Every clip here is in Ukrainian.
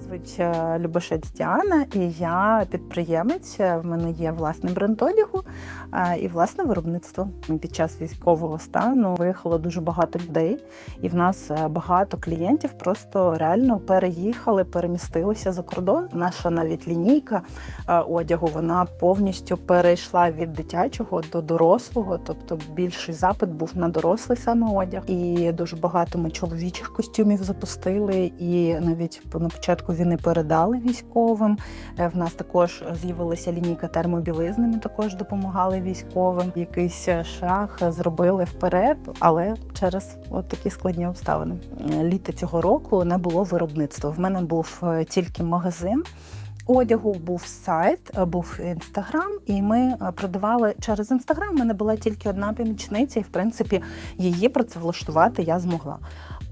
Звуть е, Любошець Діана, і я підприємець. В мене є власний бренд одягу е, і власне виробництво. Під час військового стану виїхало дуже багато людей, і в нас е, багато клієнтів просто реально переїхали, перемістилися за кордон. Наша навіть лінійка е, одягу вона повністю перейшла від дитячого до дорослого, тобто більший запит був на дорослий саме одяг. І дуже багато ми чоловічих костюмів запустили, і навіть на початку війни передали військовим. Е, В нас також з'явилася лінійка термобілизни. Ми також допомагали військовим. Якийсь е, шаг зробили вперед, але через от такі складні обставини. Е, Літо цього року не було виробництва. В мене був тільки магазин. Одягу був сайт, був інстаграм, і ми продавали через інстаграм. У мене була тільки одна помічниця, і в принципі її працевлаштувати я змогла.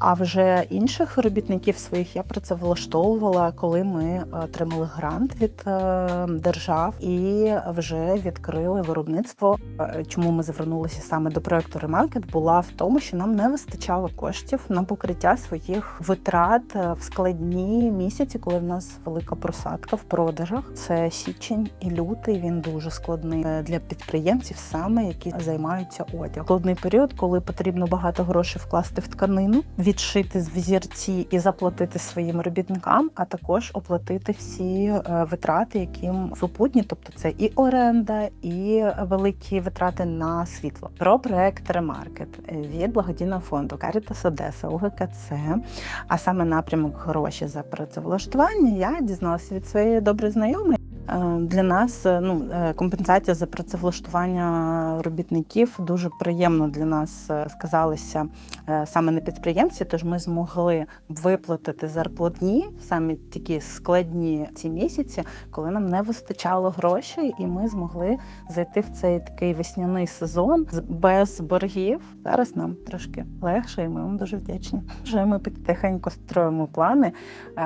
А вже інших робітників своїх я працевлаштовувала, коли ми отримали грант від е, держав і вже відкрили виробництво. Е, Чому ми звернулися саме до проекту Ремаркет, була в тому, що нам не вистачало коштів на покриття своїх витрат е, в складні місяці, коли в нас велика просадка в продажах. Це січень і лютий. Він дуже складний е, для підприємців, саме які займаються одягом. Складний період, коли потрібно багато грошей вкласти в тканину, відшити з і заплатити своїм робітникам, а також оплатити всі е, витрати, яким супутні, тобто це і оренда, і великі витрати на світло. Про проект Ремаркет від благодійного фонду Caritas Одеса УГКЦ, а саме напрямок гроші за працевлаштування, я дізналася від своєї доброї знайомої. Е, Для нас е, ну, е, компенсація за працевлаштування робітників дуже приємно для нас сказалися саме на підприємці. Тож ми змогли виплатити зарплатні в самі такі складні ці місяці, коли нам не вистачало грошей, і ми змогли зайти в цей такий весняний сезон без боргів. Зараз нам трошки легше, і ми вам дуже вдячні. Вже ми потихеньку строїмо плани.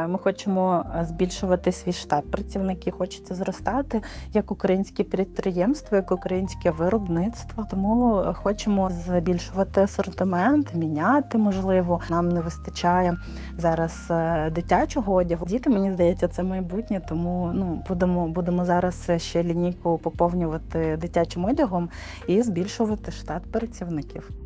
Ми хочемо збільшувати свій штат працівників. Хочеться зростати як українське підприємство, як українське виробництво. Тому е, хочемо збільшувати асортимент, міняти можливо. Нам не вистачає зараз е, дитячого одягу. Діти, мені здається, це майбутнє. Тому ну будемо будемо зараз ще лінійку поповнювати дитячим одягом і збільшувати штат працівників.